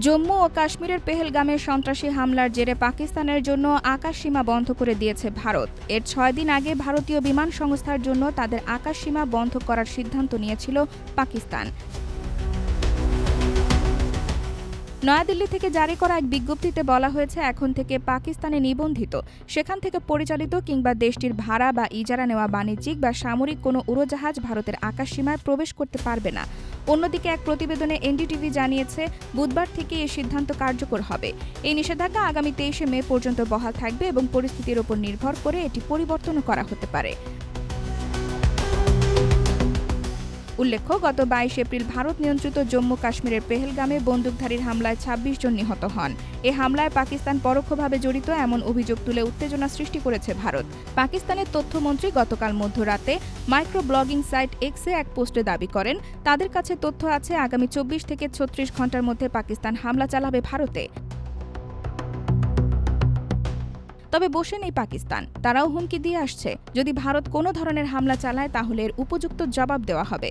জম্মু ও কাশ্মীরের পেহেলগামে সন্ত্রাসী হামলার জেরে পাকিস্তানের জন্য আকাশ সীমা বন্ধ করে দিয়েছে ভারত। এর ছয় দিন আগে ভারতীয় বিমান সংস্থার জন্য তাদের আকাশসীমা বন্ধ করার সিদ্ধান্ত নিয়েছিল পাকিস্তান। নয়াদিল্লি থেকে জারি করা এক বিজ্ঞপ্তিতে বলা হয়েছে, এখন থেকে পাকিস্তানে নিবন্ধিত, সেখান থেকে পরিচালিত কিংবা দেশটির ভাড়া বা ইজারা নেওয়া বাণিজ্যিক বা সামরিক কোনো উড়োজাহাজ ভারতের আকাশসীমায় প্রবেশ করতে পারবে না। অন্যদিকে এক প্রতিবেদনে এনডিটিভি জানিয়েছে, বুধবার থেকে এই সিদ্ধান্ত কার্যকর হবে। এই নিষেধাজ্ঞা আগামী তেইশে মে পর্যন্ত বহাল থাকবে এবং পরিস্থিতির উপর নির্ভর করে এটি পরিবর্তন করা হতে পারে। উল্লেখ্য, গত বাইশ এপ্রিল ভারত নিয়ন্ত্রিত জম্মু কাশ্মীরের পেহেলগামে বন্দুকধারীর হামলায় ২৬ জন নিহত হন। এ হামলায় পাকিস্তান পরোক্ষভাবে জড়িত এমন অভিযোগ তুলে উত্তেজনা সৃষ্টি করেছে ভারত। পাকিস্তানের তথ্যমন্ত্রী গতকাল মধ্যরাতে মাইক্রো ব্লগিং সাইট এক্সে এক পোস্টে দাবি করেন, তাদের কাছে তথ্য আছে আগামী চব্বিশ থেকে ছত্রিশ ঘণ্টার মধ্যে পাকিস্তান হামলা চালাবে ভারতে। তবে বসে নেই পাকিস্তান, তারাও হুমকি দিয়ে আসছে। যদি ভারত কোনো ধরনের হামলা চালায়, তাহলে এর উপযুক্ত জবাব দেওয়া হবে।